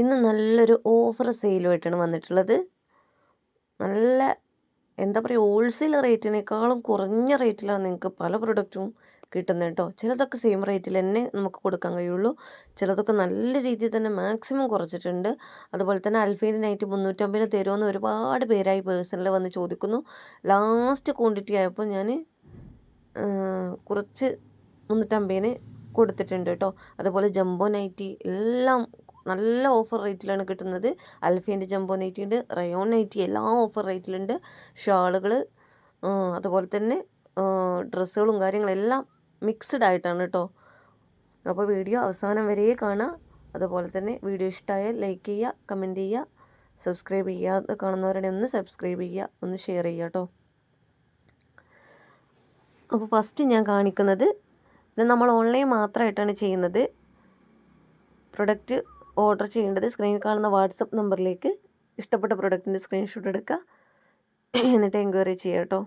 ഇന്ന് നല്ലൊരു ഓഫർ സെയിലുമായിട്ടാണ് വന്നിട്ടുള്ളത്. നല്ല എന്താ പറയുക ഹോൾസെയിൽ റേറ്റിനേക്കാളും കുറഞ്ഞ റേറ്റിലാണ് നിങ്ങൾക്ക് പല പ്രൊഡക്റ്റും കിട്ടുന്നത് കേട്ടോ. ചിലതൊക്കെ സെയിം റേറ്റിൽ തന്നെ നമുക്ക് കൊടുക്കാൻ കഴിയുള്ളൂ. ചിലതൊക്കെ നല്ല രീതിയിൽ തന്നെ മാക്സിമം കുറച്ചിട്ടുണ്ട്. അതുപോലെ തന്നെ അൽഫീന്റെ നൈറ്റ് മുന്നൂറ്റമ്പതിന് തരുമെന്ന് ഒരുപാട് പേരായി പേഴ്സണൽ വന്ന് ചോദിക്കുന്നു. ലാസ്റ്റ് ക്വാണ്ടിറ്റി ആയപ്പോൾ ഞാൻ കുറച്ച് മുന്നൂറ്റമ്പതിന് കൊടുത്തിട്ടുണ്ട് കേട്ടോ. അതുപോലെ ജംബോ നൈറ്റി എല്ലാം നല്ല ഓഫർ റേറ്റിലാണ് കിട്ടുന്നത്. അൽഫേന്റെ ജംബോ നൈറ്റി ഉണ്ട് റയോൺ നൈറ്റി എല്ലാം ഓഫർ റേറ്റിലുണ്ട് ഷാളുകൾ അതുപോലെ തന്നെ ഡ്രസ്സുകളും കാര്യങ്ങളെല്ലാം മിക്സ്ഡ് ആയിട്ടാണ് കേട്ടോ അപ്പോൾ വീഡിയോ അവസാനം വരെ കാണാം അതുപോലെ തന്നെ വീഡിയോ ഇഷ്ടമായാൽ ലൈക്ക് ചെയ്യുക കമന്റ് ചെയ്യുക സബ്സ്ക്രൈബ് ചെയ്യാതെ കാണുന്നവരുടെ ഒന്ന് സബ്സ്ക്രൈബ് ചെയ്യുക ഒന്ന് ഷെയർ ചെയ്യുക കേട്ടോ അപ്പോൾ ഫസ്റ്റ് ഞാൻ കാണിക്കുന്നത് ഇത് നമ്മൾ ഓൺലൈൻ മാത്രമായിട്ടാണ് ചെയ്യുന്നത്. പ്രൊഡക്റ്റ് ഓർഡർ ചെയ്യേണ്ടത് സ്ക്രീനിൽ കാണുന്ന വാട്സപ്പ് നമ്പറിലേക്ക് ഇഷ്ടപ്പെട്ട പ്രൊഡക്റ്റിന്റെ സ്ക്രീൻഷോട്ട് എടുക്കുക. എന്നിട്ട് എൻക്വയറി ചെയ്യുക കേട്ടോ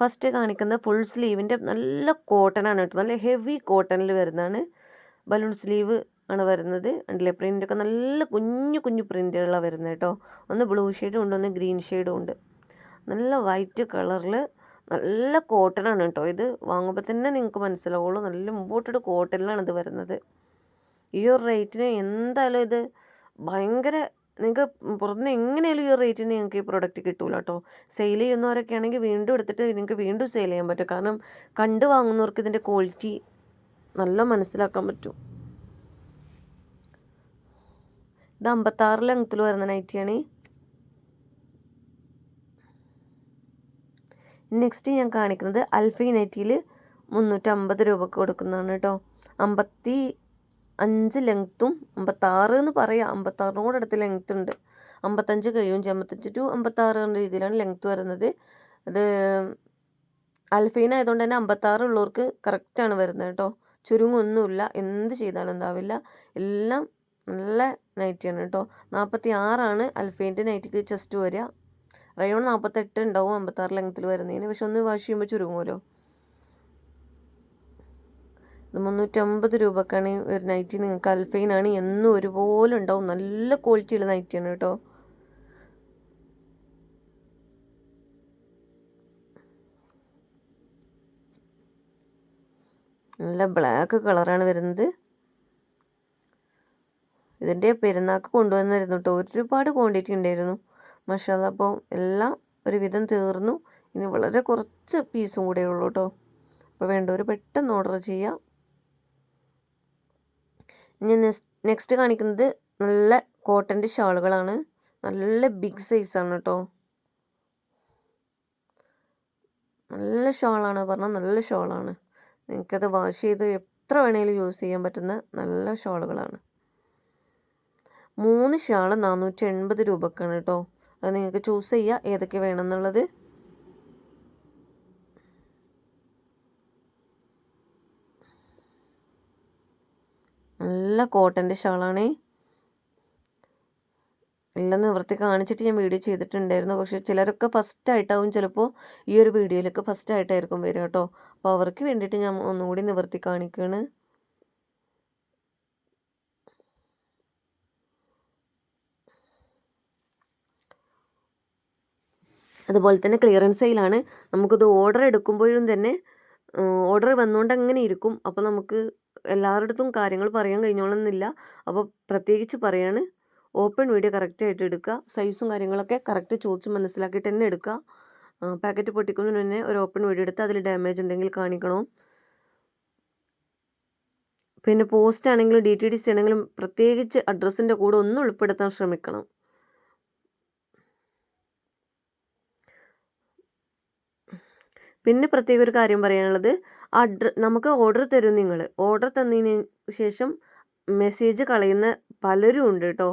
ഫസ്റ്റ് കാണിക്കുന്നത് ഫുൾ സ്ലീവിന്റെ നല്ല കോട്ടൺ ആണ് കേട്ടോ നല്ല ഹെവി കോട്ടണിൽ വരുന്നതാണ്. ബലൂൺ സ്ലീവ് ആണ് വരുന്നത്. ഉണ്ടല്ലേ പ്രിന്റൊക്കെ നല്ല കുഞ്ഞു കുഞ്ഞു പ്രിന്റുകളാണ് വരുന്നത് കേട്ടോ ഒന്ന് ബ്ലൂ ഷെയ്ഡും ഉണ്ട് ഒന്ന് ഗ്രീൻ ഷെയ്ഡും ഉണ്ട്. നല്ല വൈറ്റ് കളറിൽ നല്ല കോട്ടൺ ആണ് കേട്ടോ ഇത് വാങ്ങുമ്പോൾ തന്നെ നിങ്ങൾക്ക് മനസ്സിലാവുള്ളൂ. നല്ല മുമ്പോട്ടൊരു കോട്ടണിലാണ് ഇത് വരുന്നത്. ഈ ഒരു റേറ്റിന് എന്തായാലും ഇത് ഭയങ്കര നിങ്ങൾക്ക് പുറത്തുനിന്ന് എങ്ങനെയാലും ഈ റേറ്റിന് നിങ്ങൾക്ക് ഈ പ്രോഡക്റ്റ് കിട്ടൂല കേട്ടോ സെയിൽ ചെയ്യുന്നവരൊക്കെ ആണെങ്കിൽ വീണ്ടും എടുത്തിട്ട് നിങ്ങൾക്ക് വീണ്ടും സെയിൽ ചെയ്യാൻ പറ്റും. കാരണം കണ്ടു വാങ്ങുന്നവർക്ക് ഇതിന്റെ ക്വാളിറ്റി നല്ല മനസ്സിലാക്കാൻ പറ്റും. ഇത് അമ്പത്താറ് ലെങ്ത്തിൽ വരുന്ന നൈറ്റിയാണ് നെക്സ്റ്റ് ഞാൻ കാണിക്കുന്നത് അൽഫി നൈറ്റിയിൽ മുന്നൂറ്റമ്പത് രൂപക്ക് കൊടുക്കുന്നതാണ് കേട്ടോ അമ്പത്തി അഞ്ച് ലെങ്ത്തും അമ്പത്താറ് എന്ന് പറയാം. അമ്പത്താറിനോട് അടുത്ത് ലെങ്ത്ത് ഉണ്ട്. അമ്പത്തഞ്ച് കഴിയും. അമ്പത്തഞ്ച് ടു അമ്പത്താറ് എന്ന രീതിയിലാണ് ലെങ്ത്ത് വരുന്നത്. അത് അൽഫൈൻ ആയതുകൊണ്ട് തന്നെ അമ്പത്താറ് ഉള്ളവർക്ക് കറക്റ്റാണ് വരുന്നത് കേട്ടോ. ചുരുങ്ങൊന്നുമില്ല. എന്ത് ചെയ്താലും എന്താവില്ല. എല്ലാം നല്ല നൈറ്റിയാണ് കേട്ടോ. നാൽപ്പത്തി ആറാണ് അൽഫൈന്റെ നൈറ്റിക്ക് ചെസ്റ്റ് വരിക. റയോൺ നാൽപ്പത്തെട്ട് ഉണ്ടാവും അമ്പത്താറ് ലെങ്ത്തിൽ വരുന്നതിന്. പക്ഷെ ഒന്ന് വാഷ് ചെയ്യുമ്പോൾ ചുരുങ്ങുമല്ലോ. മുന്നൂറ്റമ്പത് രൂപക്കാണ് ഒരു നൈറ്റി നിങ്ങൾക്ക് അൽഫൈനാണ്. എന്നും ഒരുപോലെ ഉണ്ടാവും. നല്ല ക്വാളിറ്റിയുള്ള നൈറ്റിയാണ് കേട്ടോ. നല്ല ബ്ലാക്ക് കളറാണ് വരുന്നത്. ഇതിന്റെ പെരുന്നാൾക്ക് കൊണ്ടുവന്നായിരുന്നു കേട്ടോ. ഒരുപാട് ക്വാണ്ടിറ്റി ഉണ്ടായിരുന്നു. മഷാല അപ്പോൾ എല്ലാം ഒരുവിധം തീർന്നു. ഇനി വളരെ കുറച്ച് പീസും കൂടെ ഉള്ളൂ കേട്ടോ. അപ്പോൾ വേണ്ടവർ പെട്ടെന്ന് ഓർഡർ ചെയ്യാം. ഇനി നെക്സ്റ്റ് കാണിക്കുന്നത് നല്ല കോട്ടന്റെ ഷാളുകളാണ്. നല്ല ബിഗ് സൈസാണ് കേട്ടോ നല്ല ഷാളാണ് പറഞ്ഞാൽ നല്ല ഷാളാണ്. നിങ്ങൾക്കത് വാഷ് ചെയ്ത് എത്ര വേണേലും യൂസ് ചെയ്യാൻ പറ്റുന്ന നല്ല ഷാളുകളാണ്. മൂന്ന് ഷാൾ നാനൂറ്റി എൺപത് രൂപക്കാണ് കേട്ടോ അത് നിങ്ങൾക്ക് ചൂസ് ചെയ്യുക ഏതൊക്കെ വേണമെന്നുള്ളത് നല്ല കോട്ടന്റെ ഷാളാണേ. എല്ലാം നിവൃത്തി കാണിച്ചിട്ട് ഞാൻ വീഡിയോ ചെയ്തിട്ടുണ്ടായിരുന്നു. പക്ഷെ ചിലരൊക്കെ ഫസ്റ്റ് ആയിട്ടാവും ചിലപ്പോൾ ഈ ഒരു വീഡിയോയിലൊക്കെ ഫസ്റ്റ് ആയിട്ടായിരിക്കും വരിക കേട്ടോ. അപ്പോൾ അവർക്ക് വേണ്ടിയിട്ട് ഞാൻ ഒന്നുകൂടി നിവർത്തി കാണിക്കുകയാണ് അതുപോലെ തന്നെ ക്ലിയറൻസ് സെയിലാണ്. നമുക്കിത് ഓർഡർ എടുക്കുമ്പോഴും തന്നെ ഓർഡർ വന്നുകൊണ്ട് അങ്ങനെ ഇരിക്കും. അപ്പോൾ നമുക്ക് എല്ലാവരുടെ കാര്യങ്ങൾ പറയാൻ കഴിഞ്ഞോളന്നില്ല. അപ്പോൾ പ്രത്യേകിച്ച് പറയാണ് ഓപ്പൺ വീഡിയോ കറക്റ്റായിട്ട് എടുക്കുക സൈസും കാര്യങ്ങളൊക്കെ കറക്റ്റ് ചോദിച്ച് മനസ്സിലാക്കിയിട്ട് തന്നെ എടുക്കുക. പാക്കറ്റ് പൊട്ടിക്കുന്നതിന് മുന്നേ ഒരു ഓപ്പൺ വീഡിയോ എടുത്ത് അതിൽ ഡാമേജ് ഉണ്ടെങ്കിൽ കാണിക്കണം? പിന്നെ പോസ്റ്റ് ആണെങ്കിലും ഡി ടി ഡി സി ആണെങ്കിലും പ്രത്യേകിച്ച് അഡ്രസ്സിന്റെ കൂടെ ഒന്നും ഉൾപ്പെടുത്താൻ ശ്രമിക്കണം. പിന്നെ പ്രത്യേക ഒരു കാര്യം പറയാനുള്ളത് അഡ്ര നമുക്ക് ഓർഡർ തരും നിങ്ങൾ ഓർഡർ തന്നതിന് ശേഷം മെസ്സേജ് കളയുന്ന പലരും ഉണ്ട് കേട്ടോ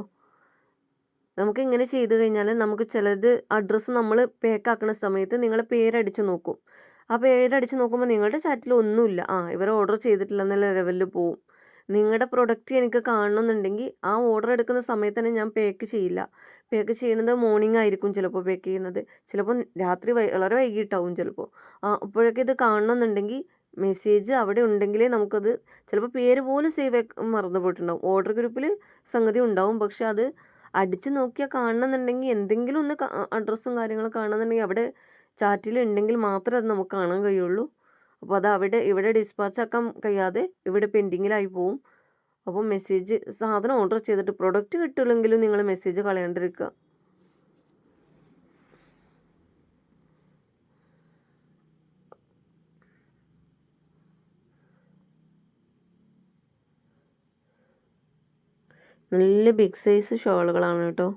നമുക്ക് ഇങ്ങനെ ചെയ്തു കഴിഞ്ഞാൽ നമുക്ക് ചിലത് അഡ്രസ്സ് നമ്മൾ പേക്കാക്കുന്ന സമയത്ത് നിങ്ങൾ പേരടിച്ച് നോക്കും. ആ പേരടിച്ച് നോക്കുമ്പോൾ നിങ്ങളുടെ ചാറ്റിൽ ഒന്നുമില്ല. ആ ഇവർ ഓർഡർ ചെയ്തിട്ടില്ല എന്നുള്ള ലെവലിൽ പോവും. നിങ്ങളുടെ പ്രൊഡക്റ്റ് എനിക്ക് കാണണമെന്നുണ്ടെങ്കിൽ ആ ഓർഡർ എടുക്കുന്ന സമയത്ത് തന്നെ ഞാൻ പാക്ക് ചെയ്യില്ല. പാക്ക് ചെയ്യുന്നത് മോർണിംഗ് ആയിരിക്കും ചിലപ്പോൾ പാക്ക് ചെയ്യുന്നത്. ചിലപ്പോൾ രാത്രി വളരെ വൈകിട്ടാവും ചിലപ്പോൾ അപ്പോഴൊക്കെ ഇത് കാണണമെന്നുണ്ടെങ്കിൽ മെസ്സേജ് അവിടെ ഉണ്ടെങ്കിലേ നമുക്കത് ചിലപ്പോൾ പേര് പോലും സേവ് മറന്നു പോയിട്ടുണ്ടാവും. ഓർഡർ ഗ്രൂപ്പിൽ സംഗതി ഉണ്ടാവും. പക്ഷെ അത് അടിച്ച് നോക്കിയാൽ കാണണമെന്നുണ്ടെങ്കിൽ എന്തെങ്കിലും ഒന്ന് അഡ്രസ്സും കാര്യങ്ങളും കാണണമെന്നുണ്ടെങ്കിൽ അവിടെ ചാറ്റിൽ ഉണ്ടെങ്കിൽ മാത്രമേ അത് നമുക്ക് കാണാൻ കഴിയുള്ളൂ. അപ്പോൾ അത് അവിടെ ഇവിടെ ഡിസ്പാച്ച് ആക്കാൻ കഴിയാതെ ഇവിടെ പെൻഡിങ്ങിലായി പോവും. അപ്പോൾ മെസ്സേജ് സാധനം ഓർഡർ ചെയ്തിട്ട് പ്രൊഡക്റ്റ് കിട്ടില്ലെങ്കിലും നിങ്ങൾ മെസ്സേജ് കളയാണ്ടിരിക്കുക. നല്ല ബിഗ് സൈസ് ഷോളുകളാണ് കേട്ടോ.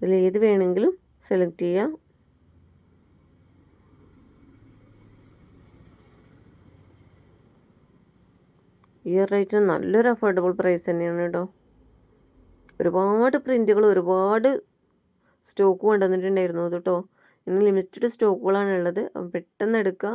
ഇതിൽ ഏത് വേണമെങ്കിലും സെലക്ട് ചെയ്യാം. ഇയർ റേറ്റ് നല്ലൊരു അഫോർഡബിൾ പ്രൈസ് തന്നെയാണ് കേട്ടോ. ഒരുപാട് പ്രിന്റുകൾ ഒരുപാട് സ്റ്റോക്ക് കൊണ്ടുവന്നിട്ടുണ്ടായിരുന്നു അത് കേട്ടോ. ഇന്ന് ലിമിറ്റഡ് സ്റ്റോക്കുകളാണ് ഉള്ളത്. പെട്ടെന്ന് എടുക്കുക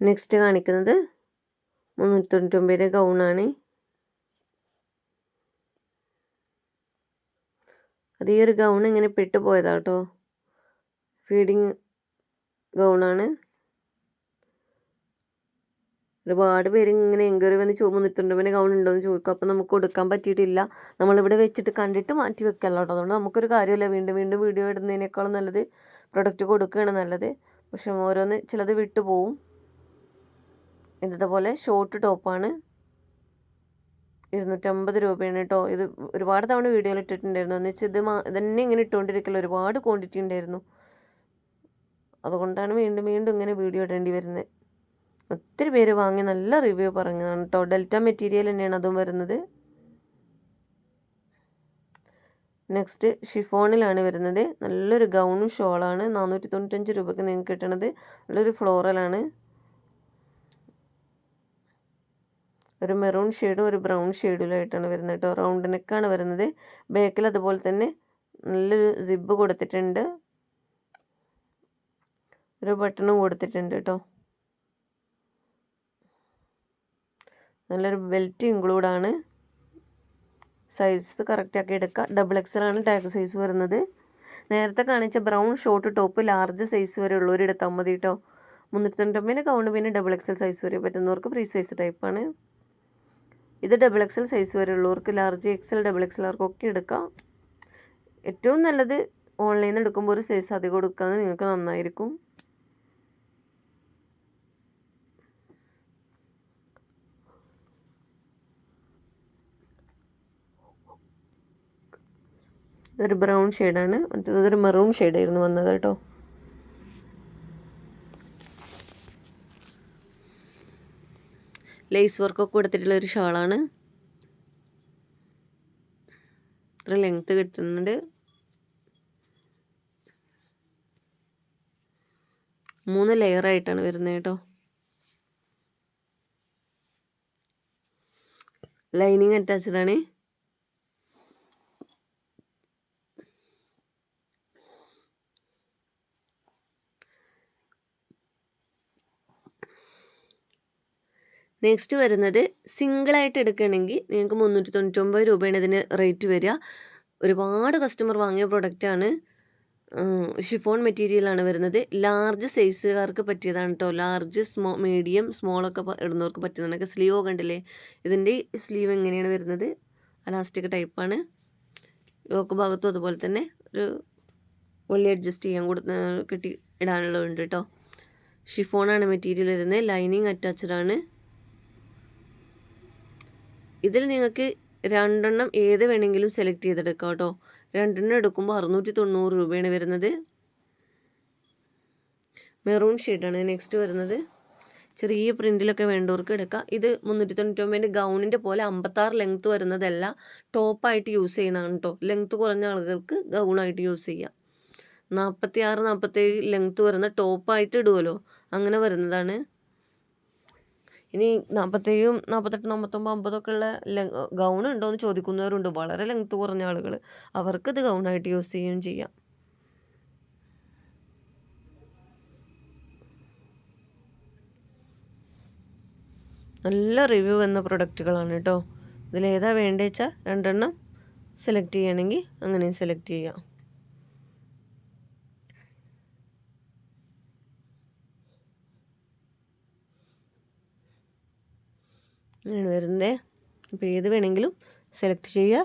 നെക്സ്റ്റ് കാണിക്കുന്നത് മുന്നൂറ്റി തൊണ്ണൂറ്റൊമ്പതിന്റെ ഗൗണാണ്. അത് ഈ ഒരു ഗൗൺ ഇങ്ങനെ പെട്ടുപോയതാ കേട്ടോ ഫീഡിങ് ഗൗണാണ്. ഒരുപാട് പേര് ഇങ്ങനെ എൻക്വയറി വന്ന് ചോ മുന്നൂറ്റൊമ്പതിന്റെ ഗൗൺ ഉണ്ടോ എന്ന് ചോദിക്കും. അപ്പോൾ നമുക്ക് കൊടുക്കാൻ പറ്റിയിട്ടില്ല. നമ്മളിവിടെ വെച്ചിട്ട് കണ്ടിട്ട് മാറ്റി വെക്കല്ലോ കേട്ടോ അതുകൊണ്ട് നമുക്കൊരു കാര്യമില്ല. വീണ്ടും വീണ്ടും വീഡിയോ ഇടുന്നതിനേക്കാളും നല്ലത് പ്രൊഡക്റ്റ് കൊടുക്കുകയാണ് നല്ലത്. പക്ഷെ ഓരോന്ന് ചിലത് വിട്ടു പോവും ഇതേപോലെ ഷോർട്ട് ടോപ്പാണ് ഇരുന്നൂറ്റമ്പത് രൂപയാണ് കേട്ടോ ഇത് ഒരുപാട് തവണ വീഡിയോയിൽ ഇട്ടിട്ടുണ്ടായിരുന്നു. എന്ന് വെച്ചാൽ ഇത് മാ ഇതന്നെ ഇങ്ങനെ ഇട്ടുകൊണ്ടിരിക്കില്ല ഒരുപാട് ക്വാണ്ടിറ്റി ഉണ്ടായിരുന്നു അതുകൊണ്ടാണ് വീണ്ടും വീണ്ടും ഇങ്ങനെ വീഡിയോ ഇടേണ്ടി വരുന്നത് ഒത്തിരി പേര് വാങ്ങി നല്ല റിവ്യൂ പറഞ്ഞതാണ് കേട്ടോ ഡെൽറ്റ മെറ്റീരിയൽ തന്നെയാണ് അതും വരുന്നത്. നെക്സ്റ്റ് ഷിഫോണിലാണ് വരുന്നത്. നല്ലൊരു ഗൗണും ഷോളാണ് നാനൂറ്റി തൊണ്ണൂറ്റഞ്ച് രൂപയ്ക്ക് നിങ്ങൾക്ക് കിട്ടണത്. നല്ലൊരു ഫ്ലോറലാണ് ഒരു മെറൂൺ ഷെയ്ഡും ഒരു ബ്രൗൺ ഷെയ്ഡിലായിട്ടാണ് വരുന്നത് കേട്ടോ. റൗണ്ട് നെക്കാണ് വരുന്നത്. ബാക്കിൽ അതുപോലെ തന്നെ നല്ലൊരു സിബ് കൊടുത്തിട്ടുണ്ട്. ഒരു ബട്ടണും കൊടുത്തിട്ടുണ്ട് കേട്ടോ. നല്ലൊരു ബെൽറ്റ് ഇൻക്ലൂഡാണ്. സൈസ് കറക്റ്റാക്കി എടുക്കുക ഡബിൾ എക്സൽ ആണ് ടാഗ് സൈസ് വരുന്നത്. നേരത്തെ കാണിച്ച brown short top large size വരെ ഉള്ളവർ എടുത്താൽ മതി കേട്ടോ. മുന്നൂറ്റി തൊണ്ണൂറ്റൊമ്പതിന് കൗണ്ട് പിന്നെ ഡബിൾ എക്സൽ സൈസ് വരെ പറ്റുന്നവർക്ക് ഫ്രീ സൈസ് ടൈപ്പാണ് ഇത് ഡബിൾ എക്സൽ സൈസ് വരെ ഉള്ളവർക്ക് ലാർജ് എക്സൽ ഡബിൾ എക്സൽ ആർക്കൊക്കെ എടുക്കാം. ഏറ്റവും നല്ലത് ഓൺലൈനിൽ നിന്ന് എടുക്കുമ്പോൾ ഒരു സൈസ് അധികം കൊടുക്കുന്നത് നിങ്ങൾക്ക് നന്നായിരിക്കും. ഇതൊരു ബ്രൗൺ ഷെയ്ഡാണ് മറ്റേതൊരു മെറൂൺ ഷെയ്ഡായിരുന്നു വന്നത് കേട്ടോ. ലേസ് വർക്കൊക്കെ കൊടുത്തിട്ടുള്ള ഒരു ഷാളാണ്. ഇത്ര ലെങ്ത്ത് കിട്ടുന്നുണ്ട്. മൂന്ന് ലെയർ ആയിട്ടാണ് വരുന്നത് കേട്ടോ. ലൈനിങ് അറ്റാച്ച്ഡ് നെക്സ്റ്റ് വരുന്നത് സിംഗിളായിട്ട് എടുക്കുകയാണെങ്കിൽ നിങ്ങൾക്ക് മുന്നൂറ്റി തൊണ്ണൂറ്റൊമ്പത് രൂപയാണ് ഇതിന് റേറ്റ് വരിക. ഒരുപാട് കസ്റ്റമർ വാങ്ങിയ പ്രൊഡക്റ്റാണ് ഷിഫോൺ മെറ്റീരിയലാണ് വരുന്നത്. ലാർജ് സൈസുകാർക്ക് പറ്റിയതാണ് കേട്ടോ ലാർജ് സ്മോ മീഡിയം സ്മോളൊക്കെ ഇടുന്നവർക്ക് പറ്റുന്നതൊക്കെ സ്ലീവ് കണ്ടില്ലേ? ഇതിന്റെ സ്ലീവ് എങ്ങനെയാണ് വരുന്നത്? അലാസ്റ്റിക് ടൈപ്പാണ് യോക്ക് ഭാഗത്തും അതുപോലെ തന്നെ ഒരു ഉള്ളി അഡ്ജസ്റ്റ് ചെയ്യാൻ കൊടു കിട്ടി ഇടാനുള്ളതുണ്ട് കേട്ടോ ഷിഫോണാണ് മെറ്റീരിയൽ വരുന്നത്. ലൈനിങ് അറ്റാച്ച്ഡ് ആണ്. ഇതിൽ നിങ്ങൾക്ക് രണ്ടെണ്ണം ഏത് വേണമെങ്കിലും സെലക്ട് ചെയ്തെടുക്കാം കേട്ടോ. രണ്ടെണ്ണം എടുക്കുമ്പോൾ അറുന്നൂറ്റി തൊണ്ണൂറ് രൂപയാണ് വരുന്നത്. മെറൂൺ ഷെയ്ഡാണ് നെക്സ്റ്റ് വരുന്നത്. ചെറിയ പ്രിന്റിലൊക്കെ വേണ്ടവർക്ക് എടുക്കാം. ഇത് മുന്നൂറ്റി തൊണ്ണൂറ്റൊമ്പതിന്റെ ഗൗണിന്റെ പോലെ അമ്പത്താറ് ലെങ്ത്ത് വരുന്നതല്ല ടോപ്പായിട്ട് യൂസ് ചെയ്യണതാണ് കേട്ടോ ലെങ്ത്ത് കുറഞ്ഞ ആളുകൾക്ക് ഗൗണായിട്ട് യൂസ് ചെയ്യാം. നാൽപ്പത്തി ആറ് നാൽപ്പത്തേഴ് ലെങ്ത്ത് വരുന്ന ടോപ്പായിട്ട് ഇടുമല്ലോ അങ്ങനെ വരുന്നതാണ്. ഇനി നാൽപ്പത്തേഴും നാൽപ്പത്തെട്ട് നാൽപ്പത്തൊമ്പത് അമ്പതൊക്കെ ഉള്ള ഗൗൺ ഉണ്ടോ എന്ന് ചോദിക്കുന്നവരുണ്ട്. വളരെ ലെങ്ത്ത് കുറഞ്ഞ ആളുകൾ അവർക്കിത് ഗൗണായിട്ട് യൂസ് ചെയ്യുകയും ചെയ്യാം. നല്ല റിവ്യൂ വന്ന പ്രൊഡക്റ്റുകളാണ് കേട്ടോ ഇതിലേതാ വേണ്ടത് വെച്ചാൽ രണ്ടെണ്ണം സെലക്ട് ചെയ്യണമെങ്കിൽ അങ്ങനെയും സെലക്ട് ചെയ്യാം. അങ്ങനെയാണ് വരുന്നത് അപ്പോൾ ഏത് വേണമെങ്കിലും സെലക്ട് ചെയ്യുക.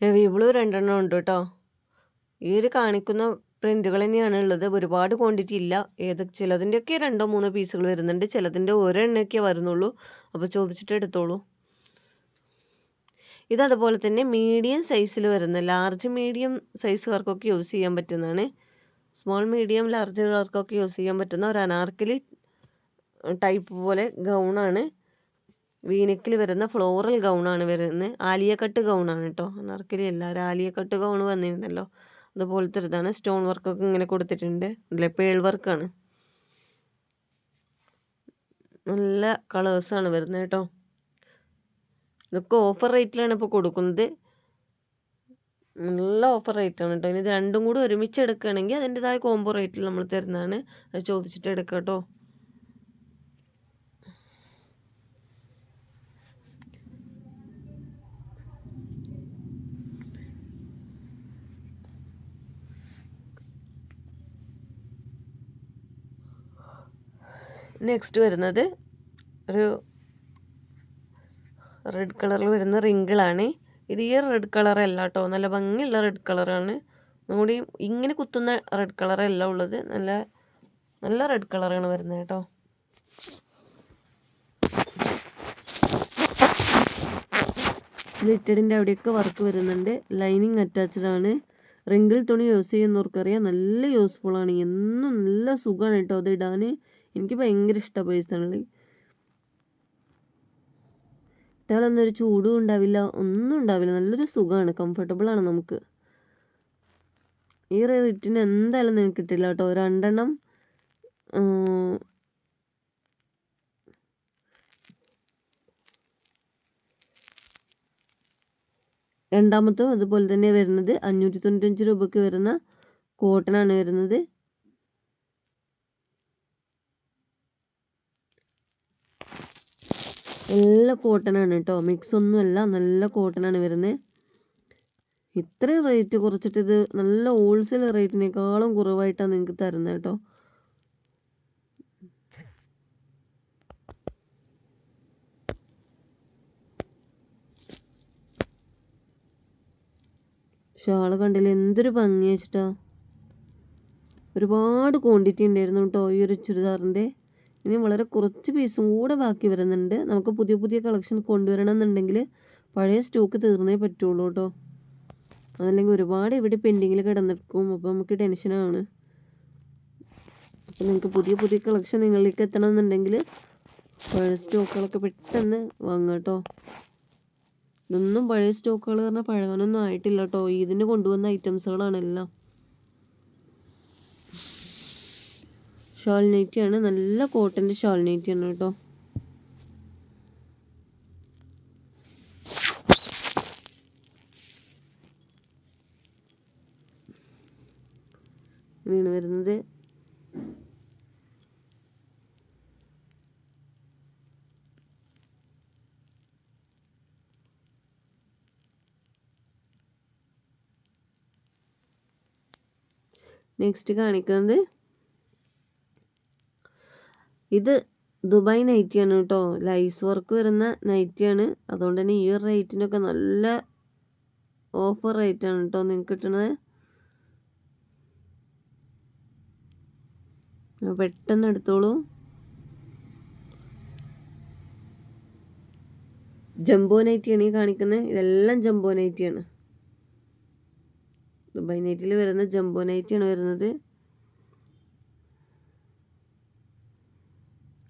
ഞാൻ രണ്ടെണ്ണം ഉണ്ട് കേട്ടോ. ഈ ഒരു കാണിക്കുന്ന പ്രിന്റുകൾ തന്നെയാണ് ഉള്ളത്. ഒരുപാട് ക്വാണ്ടിറ്റി ഇല്ല. ഏത് ചിലതിന്റെയൊക്കെ രണ്ടോ മൂന്നോ പീസുകൾ വരുന്നുണ്ട്. ചിലതിന്റെ ഒരെണ്ണയൊക്കെ വരുന്നുള്ളൂ. അപ്പോൾ ചോദിച്ചിട്ട് എടുത്തോളൂ. ഇത് അതുപോലെ തന്നെ മീഡിയം സൈസിൽ വരുന്ന ലാർജ് മീഡിയം സൈസുകാർക്കൊക്കെ യൂസ് ചെയ്യാൻ പറ്റുന്നതാണ്. സ്മോൾ മീഡിയം ലാർജുകാർക്കൊക്കെ യൂസ് ചെയ്യാൻ പറ്റുന്ന ഒരു അനാർക്കലി ടൈപ്പ് പോലെ ഗൗണാണ് വീനക്കിൽ വരുന്ന ഫ്ലോറൽ ഗൗണാണ് വരുന്നത്. ആലിയക്കട്ട് ഗൗണാണ് കേട്ടോ അനാർക്കലി അല്ല. ഒരു ആലിയക്കട്ട് ഗൗൺ വന്നിരുന്നല്ലോ. അതുപോലത്തെ ഒരു ഇതാണ് സ്റ്റോൺ വർക്കൊക്കെ ഇങ്ങനെ കൊടുത്തിട്ടുണ്ട്. നല്ല പേൾ വർക്കാണ് നല്ല കളേഴ്സാണ് വരുന്നത് കേട്ടോ. ഇതൊക്കെ ഓഫർ റേറ്റിലാണ് ഇപ്പോൾ കൊടുക്കുന്നത്. നല്ല ഓഫർ റേറ്റാണ് കേട്ടോ. ഇനി ഇത് രണ്ടും കൂടി ഒരുമിച്ച് എടുക്കുകയാണെങ്കിൽ അതിന്റെതായ കോംബോ റേറ്റിൽ നമ്മൾ തരുന്നതാണ്. അത് ചോദിച്ചിട്ട് എടുക്കാം കേട്ടോ. നെക്സ്റ്റ് വരുന്നത് ഒരു റെഡ് കളറിൽ വരുന്ന റിങ്കിളാണ്. ഇത് ഈ റെഡ് കളറല്ല കേട്ടോ നല്ല ഭംഗിയുള്ള റെഡ് കളറാണ് ഒന്നുകൂടി ഇങ്ങനെ കുത്തുന്ന റെഡ് കളറല്ല ഉള്ളത്. നല്ല നല്ല റെഡ് കളറാണ് വരുന്നത് കേട്ടോ ലിറ്റഡിന്റെ അവിടെയൊക്കെ വർക്ക് വരുന്നുണ്ട്. ലൈനിങ് അറ്റാച്ച്ഡ് ആണ്. റിങ്കിൾ തുണി യൂസ് ചെയ്യുന്നവർക്കറിയാം. നല്ല യൂസ്ഫുൾ ആണ്. എന്നും നല്ല സുഖമാണ് കേട്ടോ അത് ഇടാൻ. എനിക്ക് ഭയങ്കര ഇഷ്ടമാണ് പേഴ്സണലി ഇട്ടാലൊന്നും ഒരു ചൂടും ഉണ്ടാവില്ല ഒന്നും ഉണ്ടാവില്ല. നല്ലൊരു സുഖമാണ് കംഫർട്ടബിളാണ് നമുക്ക്. ഈ റേറ്റിന് എന്തായാലും നിങ്ങൾക്ക് കിട്ടില്ല കേട്ടോ. രണ്ടെണ്ണം രണ്ടാമത്തും അതുപോലെ തന്നെ വരുന്നത് അഞ്ഞൂറ്റി തൊണ്ണൂറ്റഞ്ച് രൂപയ്ക്ക് വരുന്ന കോട്ടൺ ആണ് വരുന്നത്. നല്ല കോട്ടനാണ് കേട്ടോ മിക്സ് ഒന്നുമല്ല നല്ല കോട്ടനാണ് വരുന്നത് ഇത്രയും റേറ്റ് കുറച്ചിട്ട് ഇത് നല്ല ഹോൾസെയിൽ റേറ്റിനേക്കാളും കുറവായിട്ടാണ് നിങ്ങൾക്ക് തരുന്നത് കേട്ടോ ഷാൾ കണ്ടില്ല എന്തൊരു ഭംഗി വെച്ചിട്ടാ. ഒരുപാട് ക്വാണ്ടിറ്റി ഉണ്ടായിരുന്നു കേട്ടോ ഈ ഒരു ചുരിദാറിന്റെ ഇനി വളരെ കുറച്ച് പീസും കൂടെ ബാക്കി വരുന്നുണ്ട്. നമുക്ക് പുതിയ പുതിയ കളക്ഷൻ കൊണ്ടുവരണം എന്നുണ്ടെങ്കിൽ പഴയ സ്റ്റോക്ക് തീർന്നേ പറ്റുള്ളൂ കേട്ടോ. അതല്ലെങ്കിൽ ഒരുപാട് ഇവിടെ പെൻഡിങ്ങിൽ കിടന്നിരിക്കും. അപ്പോൾ നമുക്ക് ടെൻഷനാണ് അപ്പോൾ നിങ്ങൾക്ക് പുതിയ പുതിയ കളക്ഷൻ നിങ്ങളിലേക്ക് എത്തണം എന്നുണ്ടെങ്കിൽ പഴയ സ്റ്റോക്കുകളൊക്കെ പെട്ടെന്ന് വാങ്ങുക കേട്ടോ. ഇതൊന്നും പഴയ സ്റ്റോക്കുകൾ പറഞ്ഞാൽ പഴകാനൊന്നും ആയിട്ടില്ല കേട്ടോ. ഇതിന് കൊണ്ടുവന്ന ഐറ്റംസുകളാണ് ഷോൾ നൈറ്റിയാണ്. നല്ല കോട്ടന്റെ ഷോൾ നൈറ്റിയാണ് കേട്ടോ. ഇങ്ങനെയാണ് വരുന്നത്. നെക്സ്റ്റ് കാണിക്കുന്നത് ഇത് ദുബായ് നൈറ്റിയാണ് കേട്ടോ. ലൈസ് വർക്ക് വരുന്ന നൈറ്റിയാണ് അതുകൊണ്ട് തന്നെ ഈ ഒരു റേറ്റിനൊക്കെ നല്ല ഓഫർ റേറ്റാണ് കേട്ടോ നിങ്ങൾക്ക് കിട്ടണത്. പെട്ടെന്ന് എടുത്തോളൂ. ജംബോ നൈറ്റിയാണ് ഈ കാണിക്കുന്നത്. ഇതെല്ലാം ജംബോ നൈറ്റിയാണ് ദുബായ് നൈറ്റിൽ വരുന്ന ജംബോ നൈറ്റിയാണ് വരുന്നത്.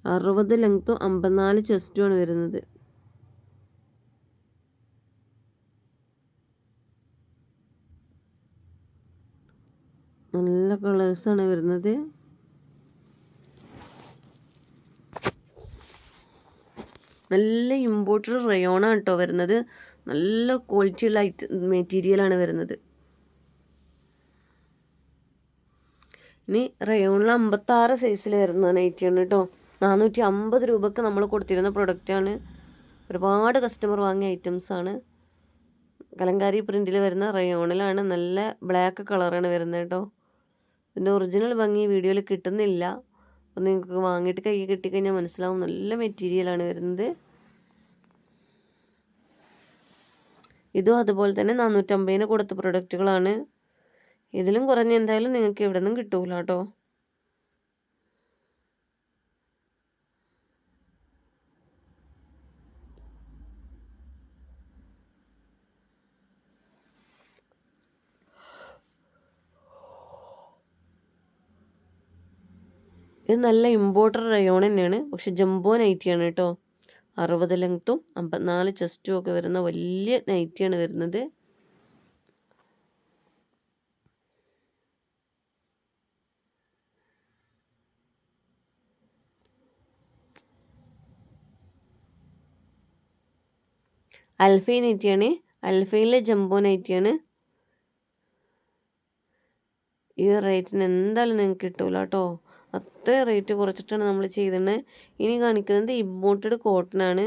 അറുപത് ലെങ്ത്തും അമ്പത്തിനാല് ചെസ്റ്റുമാണ് വരുന്നത്. നല്ല കളേഴ്സ് ആണ് വരുന്നത്. നല്ല ഇമ്പോർട്ടഡ് റയോണാണ് കേട്ടോ വരുന്നത്. നല്ല ക്വാളിറ്റിയുള്ള ഐറ്റ മെറ്റീരിയലാണ് വരുന്നത്. ഇനി റയോണിൽ അമ്പത്താറ് സൈസിൽ വരുന്നതാണ് നൈറ്റിയാണ് കേട്ടോ നാനൂറ്റി അമ്പത് രൂപക്ക് നമ്മൾ കൊടുത്തിരുന്ന പ്രൊഡക്റ്റാണ് ഒരുപാട് കസ്റ്റമർ വാങ്ങിയ ഐറ്റംസാണ് കലങ്കാരി പ്രിന്റിൽ വരുന്ന റയോണിലാണ് നല്ല ബ്ലാക്ക് കളറാണ് വരുന്നത് കേട്ടോ. ഇതിന്റെ ഒറിജിനൽ ഭംഗി വീഡിയോയിൽ കിട്ടുന്നില്ല. അപ്പം നിങ്ങൾക്ക് വാങ്ങിയിട്ട് കൈ കിട്ടിക്കഴിഞ്ഞാൽ മനസ്സിലാവും. നല്ല മെറ്റീരിയലാണ് വരുന്നത്. ഇതും അതുപോലെ തന്നെ നാനൂറ്റമ്പതിന് കൊടുത്ത പ്രൊഡക്റ്റുകളാണ് ഇതിലും കുറഞ്ഞ എന്തായാലും നിങ്ങൾക്ക് ഇവിടെ നിന്നും കിട്ടൂല കേട്ടോ. ഇത് നല്ല ഇമ്പോർട്ടഡ് റയോൺ തന്നെയാണ്. പക്ഷെ ജംബോ നൈറ്റിയാണ് കേട്ടോ. അറുപത് ലെങ്ത്തും അമ്പത്തിനാല് ചെസ്റ്റും ഒക്കെ വരുന്ന വലിയ നൈറ്റിയാണ് വരുന്നത്. അൽഫൈ നൈറ്റിയാണ് അൽഫയിലെ ജംബോ നൈറ്റിയാണ് ഈ റേറ്റിന് എന്തായാലും നിങ്ങൾക്ക് കിട്ടൂല കേട്ടോ. അത്ര റേറ്റ് കുറച്ചിട്ടാണ് നമ്മൾ ചെയ്തിട്ട് ഇനി കാണിക്കുന്നത് ഇമ്പോർട്ടഡ് കോട്ടൺ ആണ്.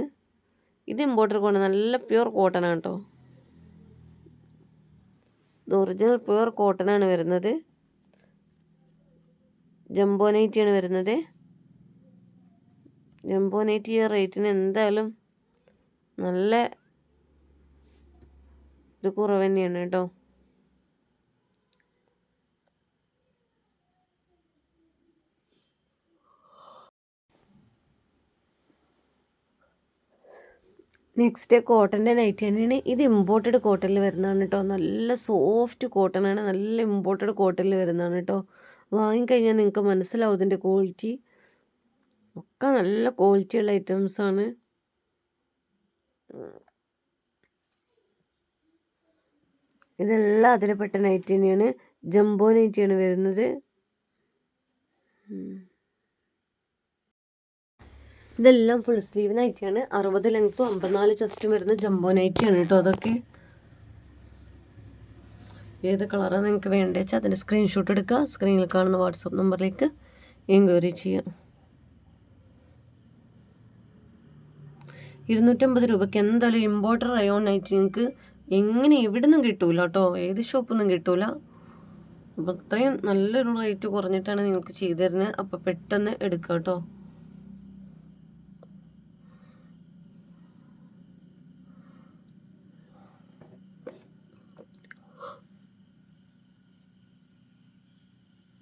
ഇത് ഇമ്പോർട്ടഡ് കോട്ടൺ നല്ല പ്യുർ കോട്ടൺ ആണ് കേട്ടോ ഇത് ഒറിജിനൽ പ്യുർ കോട്ടൺ ആണ് വരുന്നത്. ജംബോ ആണ് വരുന്നത്. ജംബോ നൈറ്റി ഈ റേറ്റിന് എന്തായാലും നല്ല ഒരു കുറവ് തന്നെയാണ് കേട്ടോ നെക്സ്റ്റ് കോട്ടന്റെ നൈറ്റ് തന്നെയാണ്. ഇത് ഇമ്പോർട്ടഡ് കോട്ടണിൽ വരുന്നതാണ് കേട്ടോ. നല്ല സോഫ്റ്റ് കോട്ടൺ ആണ്. നല്ല ഇമ്പോർട്ടഡ് കോട്ടണിൽ വരുന്നതാണ് കേട്ടോ. വാങ്ങിക്കഴിഞ്ഞാൽ നിങ്ങൾക്ക് മനസ്സിലാവും ഇതിന്റെ ക്വാളിറ്റി ഒക്കെ നല്ല ക്വാളിറ്റിയുള്ള ഐറ്റംസാണ് ഇതെല്ലാം അതിൽപ്പെട്ട പെട്ട നൈറ്റ് തന്നെയാണ്. ജംബോ നൈറ്റിയാണ് വരുന്നത്. ഇതെല്ലാം ഫുൾ സ്ലീവ് നൈറ്റിയാണ് അറുപത് ലെങ്ത്തും അമ്പത്തിനാല് ചെസ്റ്റും വരുന്ന ജംബോ നൈറ്റിയാണ് കേട്ടോ അതൊക്കെ. ഏത് കളറാണ് നിങ്ങൾക്ക് വേണ്ടത് വെച്ചാൽ അതിന്റെ സ്ക്രീൻഷോട്ട് എടുക്കുക സ്ക്രീനിൽ കാണുന്ന വാട്സപ്പ് നമ്പറിലേക്ക് എൻക്വയറി ചെയ്യാം. ഇരുന്നൂറ്റമ്പത് രൂപയ്ക്ക് എന്തായാലും ഇമ്പോർട്ടർ റയോൺ നൈറ്റി നിങ്ങൾക്ക് എങ്ങനെ എവിടെ നിന്നും കിട്ടൂല കേട്ടോ ഏത് ഷോപ്പൊന്നും കിട്ടൂല. അപ്പോൾ അത്രയും നല്ലൊരു റേറ്റ് കുറഞ്ഞിട്ടാണ് നിങ്ങൾക്ക് ചെയ്തു തരുന്നത്. അപ്പോൾ പെട്ടെന്ന് എടുക്കാം കേട്ടോ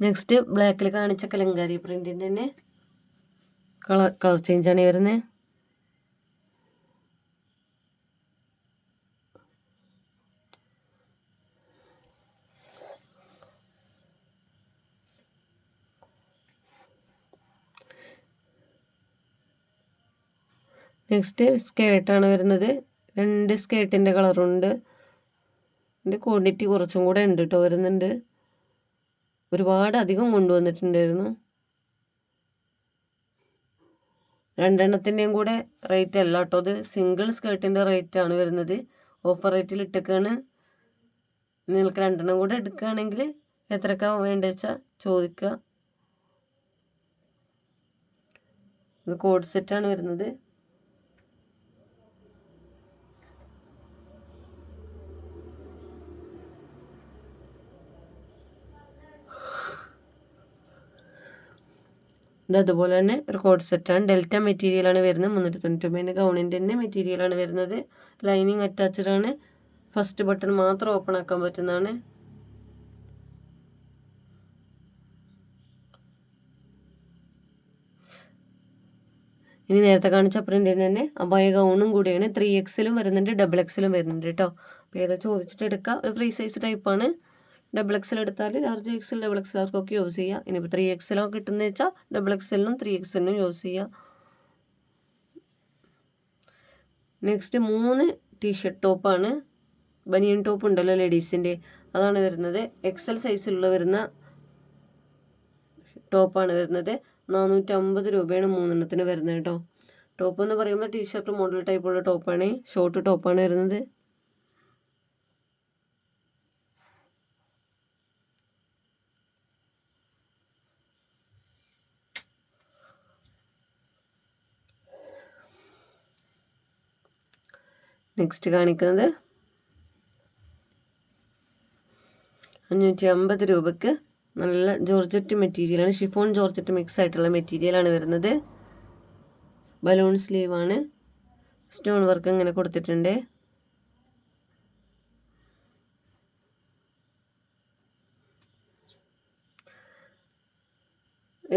നെക്സ്റ്റ് ബ്ലാക്കിൽ കാണിച്ച കലങ്കാരി പ്രിന്റിന്റെ തന്നെ കളർ കളർ ചേഞ്ചാണ് വരുന്നത് നെക്സ്റ്റ് സ്കേർട്ടാണ് വരുന്നത്. രണ്ട് സ്കേർട്ടിന്റെ കളറുണ്ട് ഇതിന്റെ ക്വാണ്ടിറ്റി കുറച്ചും കൂടെ ഉണ്ട് കേട്ടോ വരുന്നുണ്ട്. ഒരുപാട് അധികം കൊണ്ടുവന്നിട്ടുണ്ടായിരുന്നു. രണ്ടെണ്ണത്തിന്റെയും കൂടെ റേറ്റ് അല്ല കേട്ടോ. അത് സിംഗിൾ സ്കേർട്ടിന്റെ റേറ്റാണ് വരുന്നത്. ഓഫർ റേറ്റിൽ ഇട്ടേക്കാണ്. നിങ്ങൾക്ക് രണ്ടെണ്ണം കൂടെ എടുക്കുകയാണെങ്കിൽ എത്രക്ക വേണ്ടത് വെച്ചാൽ ചോദിക്കുക. ഇത് കോഡ് സെറ്റാണ് വരുന്നത്. ഇത് അതുപോലെ തന്നെ ഒരു കോഡ് സെറ്റാണ് ഡെൽറ്റ മെറ്റീരിയൽ ആണ് വരുന്നത്. മുന്നൂറ്റി തൊണ്ണൂറ്റൊമ്പതിന്റെ ഗൗണിന്റെ തന്നെ മെറ്റീരിയലാണ് വരുന്നത്. ലൈനിങ് അറ്റാച്ച്ഡ് ആണ്. ഫസ്റ്റ് ബട്ടൺ മാത്രം ഓപ്പൺ ആക്കാൻ പറ്റുന്നതാണ്. ഇനി നേരത്തെ കാണിച്ച പ്രിന്റിന് തന്നെ അബായ ഗൗണും കൂടിയാണ്. ത്രീ എക്സിലും വരുന്നുണ്ട്. ഡബിൾ എക്സിലും വരുന്നുണ്ട് കേട്ടോ അപ്പോൾ ഏതാ ചോദിച്ചിട്ട് എടുക്കുക ഒരു ഫ്രീ സൈസ് ടൈപ്പാണ് ഡബിൾ എക്സൽ എടുത്താൽ ലാർജ് എക്സൽ ഡബിൾ എക്സൽ ആർക്കൊക്കെ യൂസ് ചെയ്യാം? ഇനിയിപ്പോൾ ത്രീ എക്സലോ കിട്ടുന്ന വെച്ചാൽ ഡബിൾ എക്സലിനും ത്രീ എക്സലിനും യൂസ് ചെയ്യാം. നെക്സ്റ്റ് മൂന്ന് ടീഷർട്ട് ടോപ്പാണ് ബനിയൻ ടോപ്പ് ഉണ്ടല്ലോ ലേഡീസിന്റെ അതാണ് വരുന്നത്. എക്സൽ സൈസിലുള്ള വരുന്ന ടോപ്പാണ് വരുന്നത്. നാനൂറ്റമ്പത് രൂപയാണ് മൂന്നെണ്ണത്തിന് വരുന്നത് കേട്ടോ. ടോപ്പ് എന്ന് പറയുമ്പോൾ ടീഷർട്ട് മോഡൽ ടൈപ്പുള്ള ടോപ്പാണ് ഷോർട്ട് ടോപ്പാണ് വരുന്നത്. നെക്സ്റ്റ് കാണിക്കുന്നത് അഞ്ഞൂറ്റി അമ്പത് രൂപയ്ക്ക് നല്ല ജോർജറ്റ് മെറ്റീരിയലാണ് ഷിഫോൺ ജോർജറ്റ് മിക്സ് ആയിട്ടുള്ള മെറ്റീരിയലാണ് വരുന്നത്. ബലൂൺ സ്ലീവാണ് സ്റ്റോൺ വർക്ക് ഇങ്ങനെ കൊടുത്തിട്ടുണ്ട്.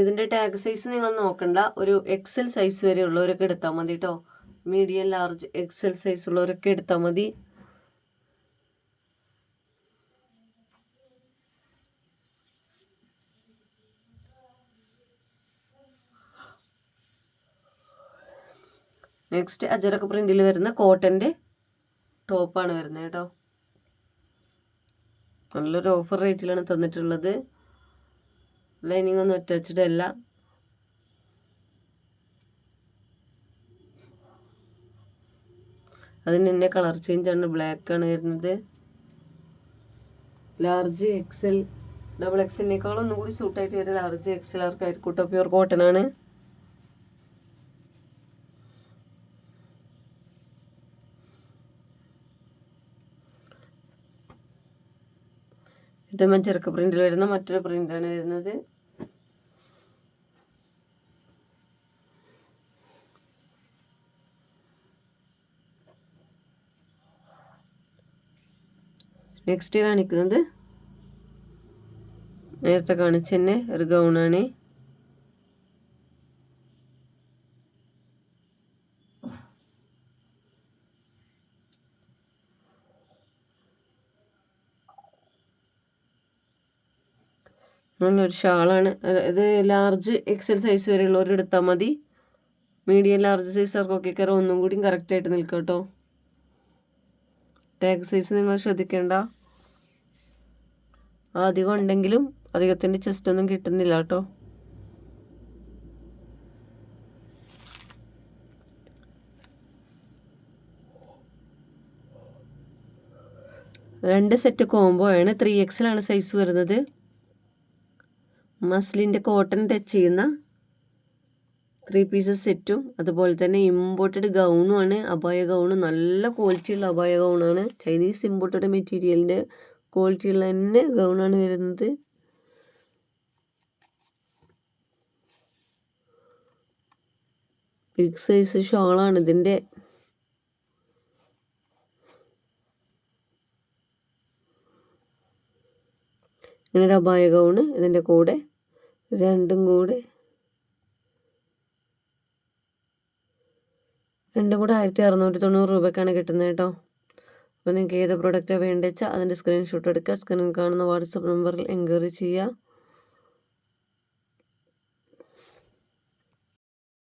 ഇതിന്റെ ടാഗ് സൈസ് നിങ്ങൾ നോക്കണ്ട ഒരു എക്സൽ സൈസ് വരെ ഉള്ളവരൊക്കെ എടുത്താൽ മതി കേട്ടോ മീഡിയം ലാർജ് എക്സൽ സൈസ് ഉള്ളവരൊക്കെ എടുത്താൽ മതി. നെക്സ്റ്റ് അജറക്ക് പ്രിന്റിൽ വരുന്ന കോട്ടന്റെ ടോപ്പാണ് വരുന്നത് കേട്ടോ. നല്ലൊരു ഓഫർ റേറ്റിലാണ് തന്നിട്ടുള്ളത്. ലൈനിങ് ഒന്നും അറ്റാച്ച്ഡ് അതിന് തന്നെ കളർ ചേഞ്ച് ആണ്. ബ്ലാക്ക് ആണ് വരുന്നത്. ലാർജ് എക്സൽ ഡബിൾ എക്സലിനേക്കാളും ഒന്നും കൂടി സൂട്ടായിട്ട് വരുന്നത് ലാർജ് എക്സൽ ആർക്കായിരിക്കും? കേട്ടോ പ്യൂർ കോട്ടൺ ആണ്. ഇത് മഞ്ചരക്ക് പ്രിന്റിൽ വരുന്ന മറ്റൊരു പ്രിന്റാണ് വരുന്നത്. നെക്സ്റ്റ് കാണിക്കുന്നത് നേരത്തെ കാണിച്ച തന്നെ ഒരു ഗൗണാണ് നല്ലൊരു ഷാളാണ്. ഇത് ലാർജ് എക്സൽ സൈസ് വരെയുള്ളവർ എടുത്താൽ മതി. മീഡിയം ലാർജ് സൈസ് ആർക്കൊക്കെ കയറാൻ ഒന്നും കൂടിയും കറക്റ്റായിട്ട് നിൽക്കാം കേട്ടോ ടാഗ് സൈസ് നിങ്ങൾ ശ്രദ്ധിക്കേണ്ട. അധികം ഉണ്ടെങ്കിലും അധികത്തിന്റെ ചെസ്റ്റ് ഒന്നും കിട്ടുന്നില്ല കേട്ടോ. രണ്ട് സെറ്റ് കോംബോ ആണ്. ത്രീ എക്സിലാണ് സൈസ് വരുന്നത്. മസ്ലിന്റെ കോട്ടൺ ടച്ച് ചെയ്യുന്ന ത്രീ പീസസ് സെറ്റും. അതുപോലെ തന്നെ ഇമ്പോർട്ടഡ് ഗൗണുമാണ് അബായ ഗൗണ് നല്ല ക്വാളിറ്റിയുള്ള അബായ ഗൗണാണ് ചൈനീസ് ഇമ്പോർട്ടഡ് മെറ്റീരിയലിന്റെ ക്വാളിറ്റിയുള്ള തന്നെ ഗൗണാണ് വരുന്നത്. ബിഗ് സൈസ് ഷോളാണ് ഇതിന്റെ ഇങ്ങനെ ഒരു അബായ ഗൗണ് ഇതിന്റെ കൂടെ രണ്ടും കൂടെ. രണ്ടും കൂടെ ആയിരത്തി അറുന്നൂറ്റി തൊണ്ണൂറ് രൂപയ്ക്കാണ് കിട്ടുന്നത് കേട്ടോ. അപ്പോൾ നിങ്ങൾക്ക് ഏത് പ്രോഡക്റ്റാണ് വേണ്ടത് വെച്ചാൽ അതിന്റെ സ്ക്രീൻഷോട്ട് എടുക്കുക. സ്ക്രീനിൽ കാണുന്ന വാട്സപ്പ് നമ്പറിൽ എൻക്വയറി ചെയ്യുക.